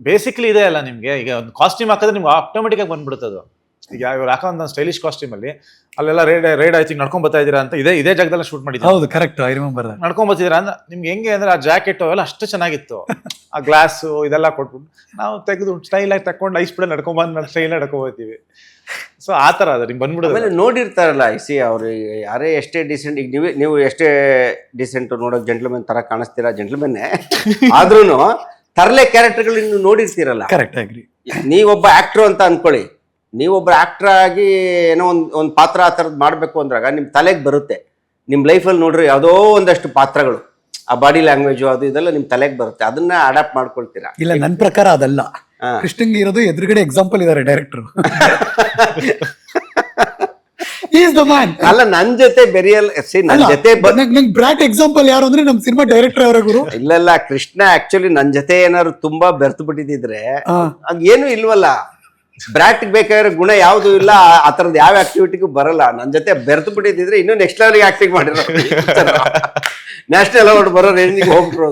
Basically ಇದೆ ಅಲ್ಲ ನಿಮಗೆ. ಈಗ ಒಂದು ಕಾಸ್ಟ್ಯೂಮ್ ಹಾಕಿದ್ರೆ ನಿಮ್ಗೆ ಆಟೋಮೆಟಿಕ್ ಆಗಿ ಬಂದ್ಬಿಡುತ್ತೆ ಅದು. ಈಗ ಇವ್ರು ಹಾಕೋ ಒಂದು ಸ್ಟೈಲಿಶ್ ಕಾಸ್ಟ್ಯೂಮ್ ಅಲ್ಲಿ ಅಲ್ಲೆಲ್ಲ ರೇಡ್ ರೇಡ್ ಆಯ್ತು ನಡ್ಕೊಂಡ್ ಬರ್ತಾ ಇದೀರಾ ಅಂತ ಇದೇ ಇದೇ ಜಾಗದಲ್ಲಿ ಶೂಟ್ ಮಾಡಿದ್ರು ಹೌದು ಕರೆಕ್ಟ್ ಐ ರಿಮೆಂಬರ್ ನಡ್ಕೊಂಡ್ ಬರ್ತಿದ್ರ ಅಂದ್ರೆ ನಿಮ್ಗೆ ಹೆಂಗೆ ಅಂದ್ರೆ ಆ ಜಾಕೆಟ್ ಅವೆಲ್ಲ ಅಷ್ಟು ಚೆನ್ನಾಗಿತ್ತು. ಆ ಗ್ಲಾಸ್ ಇದೆಲ್ಲ ಕೊಟ್ಬಿಟ್ಟು ನಾವು ತೆಗೆದು ಸ್ಟೈಲ್ ಆಗಿ ತಕೊಂಡು ಐಸ್ ಬಿಡ ನಡ್ಕೊಂಡ್ ಬಂದ್ ಸ್ಟೈಲ್ ನಡ್ಕೊಂಡ್ ಹೋಗ್ತೀವಿ. ಸೊ ಆ ಥರ ಅದು ನಿಮ್ಗೆ ಆಮೇಲೆ ನೋಡಿರ್ತಾರಲ್ಲ ನೋಡಿರ್ತಾರಲ್ಲ ಸಿ ಅವ್ರು ಯಾರೇ ಎಷ್ಟೇ ಡಿಸೆಂಟ್ ಈಗ ನೀವು ನೀವು ಎಷ್ಟೇ ಡಿಸೆಂಟ್ ನೋಡೋಕೆ ಜೆಂಟ್ಲ್ಮೆನ್ ತರ ಕಾಣಿಸ್ತೀರಾ ಜೆಂಟ್ಲ್ಮೆನ್ನೇ ಆದ್ರೂ ತರಲೆ ಕ್ಯಾರೆಕ್ಟರ್ಗಳು ನೀವು ನೋಡಿರ್ತೀರಲ್ಲ. ಕರೆಕ್ಟ್ ಆಗ್ರಿ ನೀವೊಬ್ಬ ಆಕ್ಟರ್ ಅಂತ ಅನ್ಕೊಳ್ಳಿ. ನೀವೊಬ್ಬ ಆಕ್ಟರ್ ಆಗಿ ಏನೋ ಒಂದು ಒಂದು ಪಾತ್ರ ಆ ಥರದ್ದು ಮಾಡಬೇಕು ಅಂದಾಗ ನಿಮ್ಮ ತಲೆಗೆ ಬರುತ್ತೆ. ನಿಮ್ಮ ಲೈಫಲ್ಲಿ ನೋಡ್ರಿ ಯಾವುದೋ ಒಂದಷ್ಟು ಪಾತ್ರಗಳು. ಆ ಬಾಡಿ ಲ್ಯಾಂಗ್ವೇಜು ಅದು ಇದೆಲ್ಲ ನಿಮ್ಮ ತಲೆಗೆ ಬರುತ್ತೆ. ಅದನ್ನ ಅಡಾಪ್ಟ್ ಮಾಡ್ಕೊಳ್ತೀರಾ? ಇಲ್ಲ ನನ್ನ ಪ್ರಕಾರ ಅದಲ್ಲ. ಕೃಷ್ಣಂಗೆ ಇರೋದು ಎದುರುಗಡೆ ಎಕ್ಸಾಂಪಲ್ ಇದಾರೆ ಡೈರೆಕ್ಟರ್ ಈಸ್ ದ ಮ್ಯಾನ್ ಅಲ್ಲ ನನ್ ಜೊತೆ ಬೆರಿಯಲ್ ಸಿ ನನ್ ಜೊತೆ ಬ ನಂಗೆ ಬ್ರಾಟ್ ಎಕ್ಸಾಂಪಲ್ ಯಾರು ಅಂದ್ರೆ ನಮ್ ಸಿನಿಮಾ ಡೈರೆಕ್ಟರ್ ಅವರ ಗುರು. ಇಲ್ಲಲ್ಲ ಕೃಷ್ಣ ಆಕ್ಚುಲಿ ನನ್ ಜೊತೆ ಏನಾದ್ರು ತುಂಬಾ ಬೆರ್ತು ಬಿಟ್ಟಿದ್ರೆ ಏನು ಇಲ್ವಲ್ಲ. ಬ್ರಾಟ್ ಬೇಕಾಗಿರೋ ಗುಣ ಯಾವ್ದು ಇಲ್ಲ ಆ- ತರದ್ ಯಾವ ಆಕ್ಟಿವಿಟಿಗೂ ಬರಲ್ಲ. ನನ್ ಜೊತೆ ಬೆರ್ತು ಬಿಟ್ಟಿದ್ರೆ ಇನ್ನೂ ನೆಕ್ಸ್ಟ್ ಲೆವೆಲ್ಗೆ ಆಕ್ಟಿಂಗ್ ಮಾಡಿರೋ ನ್ಯಾಷನಲ್ ಅವಾರ್ಡ್ ಬರೋ ರೇಂಜಿಗೆ ಹೋಗ್ಬಿಟ್ರು.